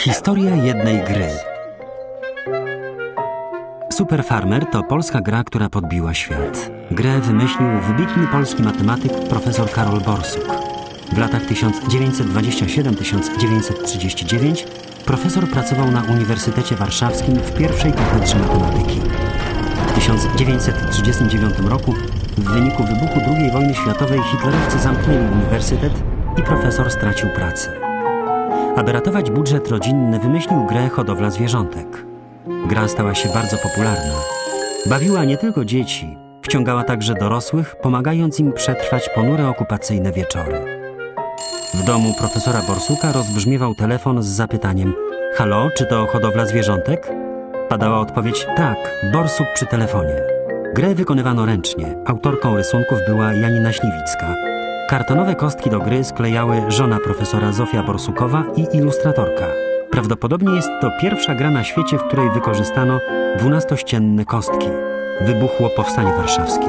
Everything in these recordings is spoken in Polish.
Historia jednej gry. Super Farmer to polska gra, która podbiła świat. Grę wymyślił wybitny polski matematyk profesor Karol Borsuk. W latach 1927-1939 profesor pracował na Uniwersytecie Warszawskim w pierwszej katedrze matematyki. W 1939 roku w wyniku wybuchu II wojny światowej hitlerowcy zamknęli uniwersytet i profesor stracił pracę. Aby ratować budżet rodzinny, wymyślił grę Hodowla Zwierzątek. Gra stała się bardzo popularna. Bawiła nie tylko dzieci, wciągała także dorosłych, pomagając im przetrwać ponure okupacyjne wieczory. W domu profesora Borsuka rozbrzmiewał telefon z zapytaniem: Halo, czy to hodowla zwierzątek? Padała odpowiedź: Tak, Borsuk przy telefonie. Grę wykonywano ręcznie. Autorką rysunków była Janina Śliwicka. Kartonowe kostki do gry sklejały żona profesora Zofia Borsukowa i ilustratorka. Prawdopodobnie jest to pierwsza gra na świecie, w której wykorzystano dwunastościenne kostki. Wybuchło Powstanie Warszawskie.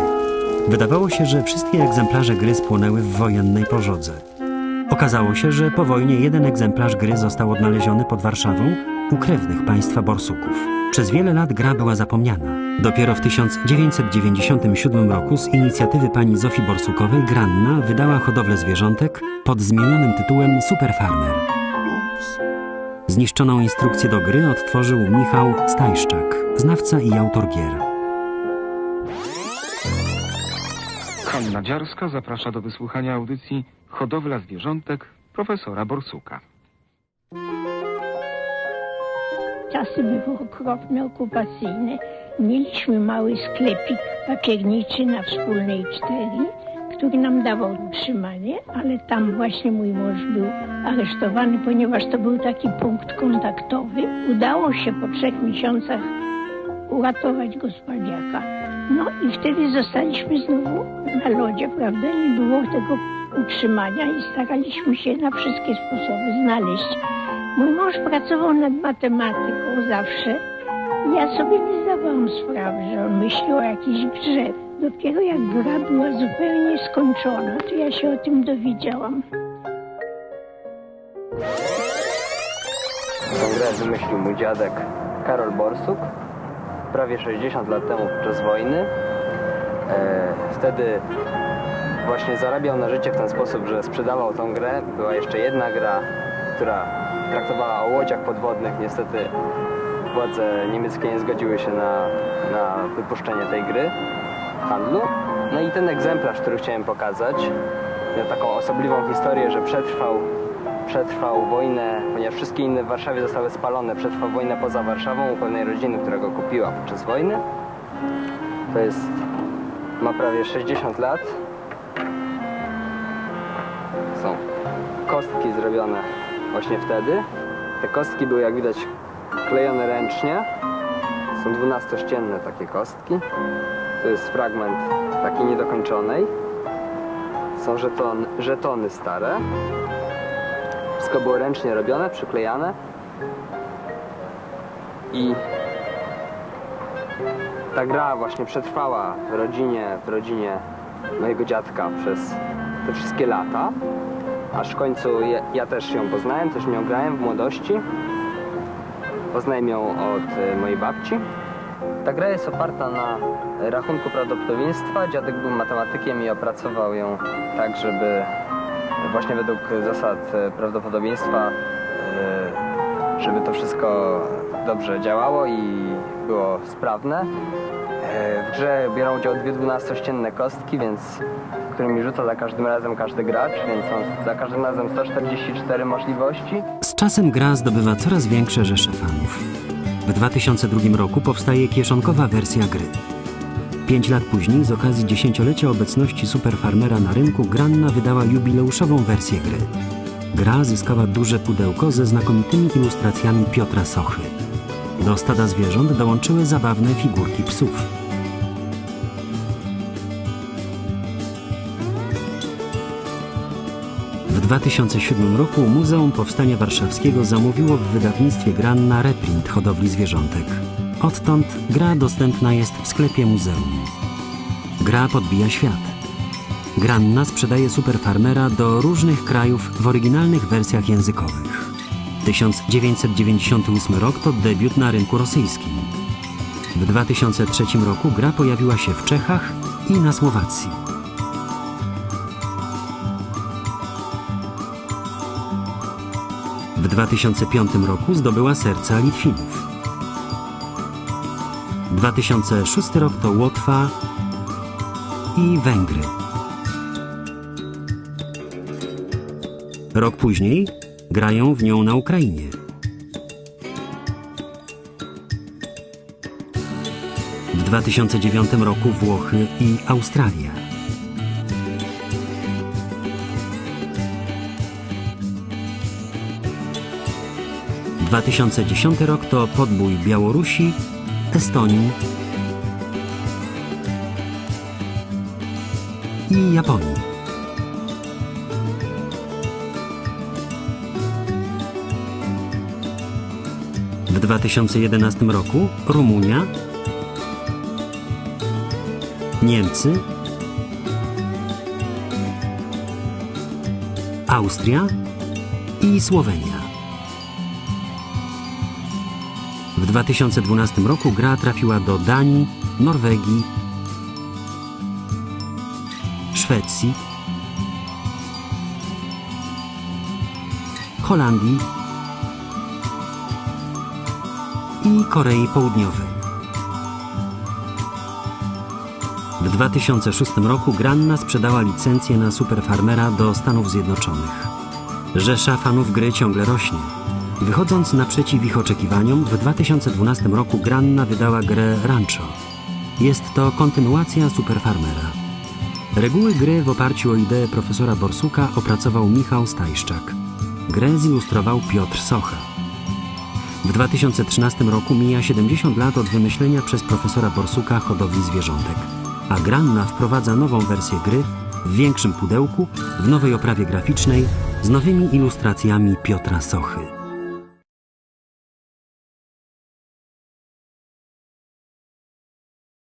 Wydawało się, że wszystkie egzemplarze gry spłonęły w wojennej pożodze. Okazało się, że po wojnie jeden egzemplarz gry został odnaleziony pod Warszawą u krewnych państwa Borsuków. Przez wiele lat gra była zapomniana. Dopiero w 1997 roku z inicjatywy pani Zofii Borsukowej Granna wydała hodowlę zwierzątek pod zmienionym tytułem Super Farmer. Zniszczoną instrukcję do gry odtworzył Michał Stajszczak, znawca i autor gier. Hanna Dziarska zaprasza do wysłuchania audycji Hodowla zwierzątek profesora Borsuka. Czasy były okropne, okupacyjne. Mieliśmy mały sklepik papierniczy na Wspólnej 4, który nam dawał utrzymanie, ale tam właśnie mój mąż był aresztowany, ponieważ to był taki punkt kontaktowy. Udało się po trzech miesiącach uratować go z Paliaka. No i wtedy zostaliśmy znowu na lodzie, prawda? Nie było tego utrzymania i staraliśmy się na wszystkie sposoby znaleźć. Mój mąż pracował nad matematyką zawsze. Ja sobie nie zdawałam sprawy, że on myśli o jakiejś grze. Dopiero jak gra była zupełnie skończona, to ja się o tym dowiedziałam. Tą grę wymyślił mój dziadek Karol Borsuk prawie 60 lat temu podczas wojny. E, wtedy właśnie zarabiał na życie w ten sposób, że sprzedawał tą grę. Była jeszcze jedna gra, która traktowała o łodziach podwodnych. Niestety władze niemieckie nie zgodziły się na, na wypuszczenie tej gry handlu. No i ten egzemplarz, który chciałem pokazać, miał taką osobliwą historię, że przetrwał przetrwał wojnę, ponieważ wszystkie inne w Warszawie zostały spalone, przetrwał wojnę poza Warszawą u pewnej rodziny, która go kupiła podczas wojny. To jest, ma prawie 60 lat. Są kostki zrobione właśnie wtedy. Te kostki były, jak widać, klejone ręcznie. Są dwunastościenne takie kostki. To jest fragment takiej niedokończonej. Są żeton, żetony stare. Wszystko było ręcznie robione, przyklejane. I ta gra właśnie przetrwała w rodzinie, w rodzinie mojego dziadka przez te wszystkie lata. Aż w końcu ja, ja też ją poznałem, też nią grałem w młodości. Poznałem ją od e, mojej babci. Ta gra jest oparta na rachunku prawdopodobieństwa. Dziadek był matematykiem i opracował ją tak, żeby właśnie według zasad e, prawdopodobieństwa, e, żeby to wszystko dobrze działało i było sprawne. E, W grze biorą udział dwie dwunastościenne kostki, więc którymi rzuca za każdym razem każdy gracz, więc są za każdym razem 144 możliwości. Z czasem gra zdobywa coraz większe rzesze fanów. W 2002 roku powstaje kieszonkowa wersja gry. Pięć lat później, z okazji dziesięciolecia obecności Super Farmera na rynku, Granna wydała jubileuszową wersję gry. Gra zyskała duże pudełko ze znakomitymi ilustracjami Piotra Sochy. Do stada zwierząt dołączyły zabawne figurki psów. W 2007 roku Muzeum Powstania Warszawskiego zamówiło w wydawnictwie Granna reprint hodowli zwierzątek. Odtąd gra dostępna jest w sklepie muzeum. Gra podbija świat. Granna sprzedaje Super Farmera do różnych krajów w oryginalnych wersjach językowych. 1998 rok to debiut na rynku rosyjskim. W 2003 roku gra pojawiła się w Czechach i na Słowacji. W 2005 roku zdobyła serca Litwinów. 2006 rok to Łotwa i Węgry. Rok później grają w nią na Ukrainie. W 2009 roku Włochy i Australia. W 2010 rok to podbój Białorusi, Estonii i Japonii. W 2011 roku Rumunia, Niemcy, Austria i Słowenia. W 2012 roku gra trafiła do Danii, Norwegii, Szwecji, Holandii i Korei Południowej. W 2006 roku Granna sprzedała licencję na Superfarmera do Stanów Zjednoczonych. Rzesza fanów gry ciągle rośnie. Wychodząc naprzeciw ich oczekiwaniom, w 2012 roku Granna wydała grę Rancho. Jest to kontynuacja Superfarmera. Reguły gry w oparciu o ideę profesora Borsuka opracował Michał Stajszczak. Grę zilustrował Piotr Socha. W 2013 roku mija 70 lat od wymyślenia przez profesora Borsuka hodowli zwierzątek, a Granna wprowadza nową wersję gry w większym pudełku, w nowej oprawie graficznej, z nowymi ilustracjami Piotra Sochy.